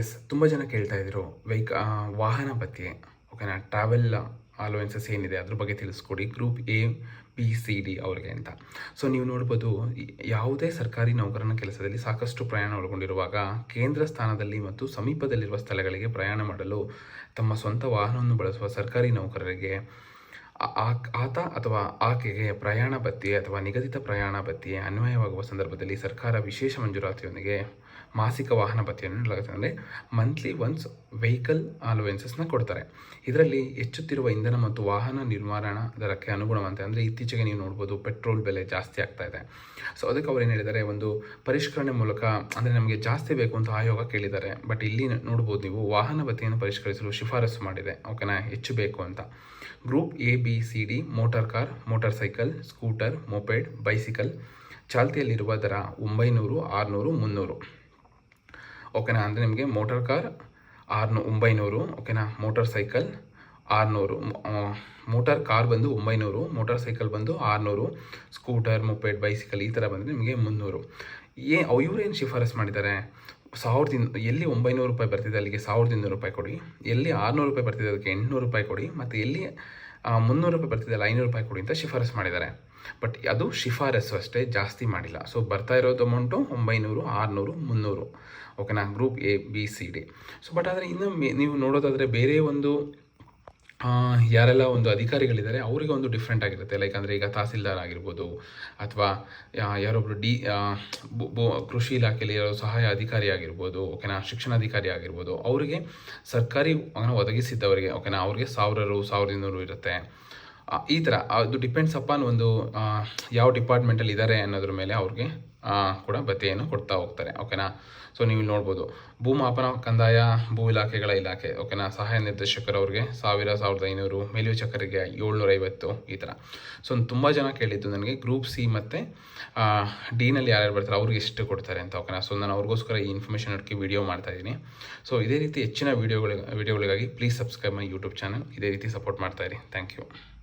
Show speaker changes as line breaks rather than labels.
S, ತುಂಬ ಜನ ಕೇಳ್ತಾ ಇದ್ರು ವೆಹಿಕ ವಾಹನ ಬಗ್ಗೆ ಓಕೆನಾ ಟ್ರಾವೆಲ್ ಅಲೋವೆನ್ಸಸ್ ಏನಿದೆ ಅದ್ರ ಬಗ್ಗೆ ತಿಳಿಸ್ಕೊಡಿ group A B C D ಅವ್ರಿಗೆ ಅಂತ. ಸೊ ನೀವು ನೋಡ್ಬೋದು ಯಾವುದೇ ಸರ್ಕಾರಿ ನೌಕರನ ಕೆಲಸದಲ್ಲಿ ಸಾಕಷ್ಟು ಪ್ರಯಾಣ ಒಳಗೊಂಡಿರುವಾಗ, ಕೇಂದ್ರ ಸ್ಥಾನದಲ್ಲಿ ಮತ್ತು ಸಮೀಪದಲ್ಲಿರುವ ಸ್ಥಳಗಳಿಗೆ ಪ್ರಯಾಣ ಮಾಡಲು ತಮ್ಮ ಸ್ವಂತ ವಾಹನವನ್ನು ಬಳಸುವ ಸರ್ಕಾರಿ ನೌಕರರಿಗೆ ಆತ ಅಥವಾ ಆಕೆಗೆ ಪ್ರಯಾಣ ಭತ್ಯೆ ಅಥವಾ ನಿಗದಿತ ಪ್ರಯಾಣ ಭತ್ಯೆ ಅನ್ವಯವಾಗುವ ಸಂದರ್ಭದಲ್ಲಿ ಸರ್ಕಾರ ವಿಶೇಷ ಮಂಜೂರಾತಿಯೊಂದಿಗೆ ಮಾಸಿಕ ವಾಹನ ಭತ್ಯೆಯನ್ನು ನೀಡಲಾಗುತ್ತೆ ಅಂದರೆ ಮಂತ್ಲಿ ಒನ್ಸ್ ವೆಹಿಕಲ್ ಅಲೋವೆನ್ಸಸ್ನ ಕೊಡ್ತಾರೆ. ಇದರಲ್ಲಿ ಹೆಚ್ಚುತ್ತಿರುವ ಇಂಧನ ಮತ್ತು ವಾಹನ ನಿರ್ಮಾಣ ದರಕ್ಕೆ ಅನುಗುಣವಂತೆ ಅಂದರೆ ಇತ್ತೀಚೆಗೆ ನೀವು ನೋಡ್ಬೋದು ಪೆಟ್ರೋಲ್ ಬೆಲೆ ಜಾಸ್ತಿ ಆಗ್ತಾ ಇದೆ. ಸೊ ಅದಕ್ಕೆ ಅವ್ರು ಏನು ಹೇಳಿದ್ದಾರೆ, ಒಂದು ಪರಿಷ್ಕರಣೆ ಮೂಲಕ ಅಂದರೆ ನಮಗೆ ಜಾಸ್ತಿ ಬೇಕು ಅಂತ ಆಯೋಗ ಕೇಳಿದ್ದಾರೆ. ಬಟ್ ಇಲ್ಲಿ ನೋಡ್ಬೋದು ನೀವು ವಾಹನ ಭತ್ಯೆಯನ್ನು ಪರಿಷ್ಕರಿಸಲು ಶಿಫಾರಸು ಮಾಡಿದೆ. ಓಕೆನಾ ಹೆಚ್ಚು ಬೇಕು ಅಂತ. Group A B C D motor car motorcycle scooter moped bicycle ಚಾಲ್ತಿಯಲ್ಲಿರುವ ದರ ಒಂಬೈನೂರು, ಆರುನೂರು, ಮುನ್ನೂರು. ಓಕೆನಾ? ಅಂದರೆ ನಿಮಗೆ ಮೋಟಾರ್ ಕಾರ್ ಆರುನೂ, ಒಂಬೈನೂರು. ಓಕೆನಾ? ಮೋಟಾರ್ ಸೈಕಲ್ ಆರುನೂರು ಮೋಟಾರ್ ಕಾರ್ ಬಂದು ಒಂಬೈನೂರು ಮೋಟಾರ್ ಸೈಕಲ್ ಬಂದು ಆರುನೂರು ಸ್ಕೂಟರ್ ಮೊಪೆಡ್ ಬೈಸಿಕಲ್ ಈ ಥರ ಬಂದರೆ ನಿಮಗೆ ಮುನ್ನೂರು. ಏ ಇವರೇನು ಶಿಫಾರಸ್ ಮಾಡಿದ್ದಾರೆ ಸಾವಿರದ ಎಲ್ಲಿ ಒಂಬೈನೂರು ರೂಪಾಯಿ ಬರ್ತಿದೆ ಅಲ್ಲಿಗೆ? ಸಾವಿರದ ಇನ್ನೂರು ರೂಪಾಯಿ ಕೊಡಿ. ಎಲ್ಲಿ ಆರುನೂರು ರೂಪಾಯಿ ಬರ್ತಿದೆ ಅದಕ್ಕೆ ಎಂಟುನೂರು ರೂಪಾಯಿ ಕೊಡಿ. ಮತ್ತು ಎಲ್ಲಿ ಮುನ್ನೂರು ರೂಪಾಯಿ ಬರ್ತಿದೆ ಅಲ್ಲ, ಐನೂರು ರೂಪಾಯಿ ಕೊಡಿ ಅಂತ ಶಿಫಾರಸ್ ಮಾಡಿದ್ದಾರೆ. ಬಟ್ ಅದು ಶಿಫಾರಸ್ಸು ಅಷ್ಟೇ ಜಾಸ್ತಿ ಮಾಡಿಲ್ಲ. ಸೊ ಬರ್ತಾ ಇರೋದು ಅಮೌಂಟು ಒಂಬೈನೂರು, ಆರುನೂರು, ಮುನ್ನೂರು. ಓಕೆನಾ group A B C D so but ಆದರೆ ಇನ್ನು ನೀವು ನೋಡೋದಾದರೆ ಬೇರೆ ಒಂದು ಯಾರೆಲ್ಲ ಒಂದು ಅಧಿಕಾರಿಗಳಿದ್ದಾರೆ, ಅವರಿಗೆ ಒಂದು ಡಿಫ್ರೆಂಟ್ ಆಗಿರುತ್ತೆ. ಲೈಕ್ ಅಂದರೆ ಈಗ ತಹಸೀಲ್ದಾರ್ ಆಗಿರ್ಬೋದು, ಅಥವಾ ಯಾರೊಬ್ಬರು ಡಿ ಕೃಷಿ ಇಲಾಖೆಯಲ್ಲಿ ಯಾರೋ ಸಹಾಯ ಅಧಿಕಾರಿ ಆಗಿರ್ಬೋದು, ಓಕೆನಾ ಶಿಕ್ಷಣಾಧಿಕಾರಿ ಆಗಿರ್ಬೋದು, ಅವರಿಗೆ ಸರ್ಕಾರಿ ಒದಗಿಸಿದ್ದವರಿಗೆ, ಓಕೆನಾ, ಅವ್ರಿಗೆ ಸಾವಿರ ರು, ಸಾವಿರದ ಇನ್ನೂರು ಇರುತ್ತೆ. ಈ ಥರ, ಅದು ಡಿಪೆಂಡ್ಸ್ ಅಪಾನ್ ಒಂದು ಯಾವ ಡಿಪಾರ್ಟ್ಮೆಂಟಲ್ಲಿ ಇದ್ದಾರೆ ಅನ್ನೋದ್ರ ಮೇಲೆ ಅವ್ರಿಗೆ ಕೂಡ ಭತ್ಯೆಯನ್ನು ಕೊಡ್ತಾ ಹೋಗ್ತಾರೆ ಓಕೆನಾ ಸೊ ನೀವು ಇಲ್ಲಿ ನೋಡ್ಬೋದು. ಭೂಮಾಪನ ಕಂದಾಯ, ಭೂ ಇಲಾಖೆಗಳ ಇಲಾಖೆ ಓಕೆನಾ ಸಹಾಯ ನಿರ್ದೇಶಕರವ್ರಿಗೆ ಸಾವಿರ, ಸಾವಿರದ ಐನೂರು, ಮೇಲ್ವಿಚಾರಕರಿಗೆ ಏಳ್ನೂರ ಐವತ್ತು, ಈ ಥರ. ಸೊ ತುಂಬ ಜನ ಕೇಳಿದ್ದು ನನಗೆ ಗ್ರೂಪ್ ಸಿ ಮತ್ತು ಡಿನಲ್ಲಿ ಯಾರ್ಯಾರು ಬರ್ತಾರೆ, ಅವ್ರಿಗೆ ಎಷ್ಟು ಕೊಡ್ತಾರೆ ಅಂತ ಓಕೆನಾ ಸೊ ನಾನು ಅವ್ರಿಗೋಸ್ಕರ ಈ ಇನ್ಫಾರ್ಮೇಷನ್ ಹುಡುಕಿ ವಿಡಿಯೋ ಮಾಡ್ತಾ ಇದ್ದೀನಿ. ಸೊ ಇದೇ ರೀತಿ ಹೆಚ್ಚಿನ ವೀಡಿಯೋಗಳ ವೀಡಿಯೋಗಳಿಗಾಗಿ please subscribe my YouTube channel ಇದೇ ರೀತಿ ಸಪೋರ್ಟ್ ಮಾಡ್ತಾಯಿರಿ ಥ್ಯಾಂಕ್ ಯು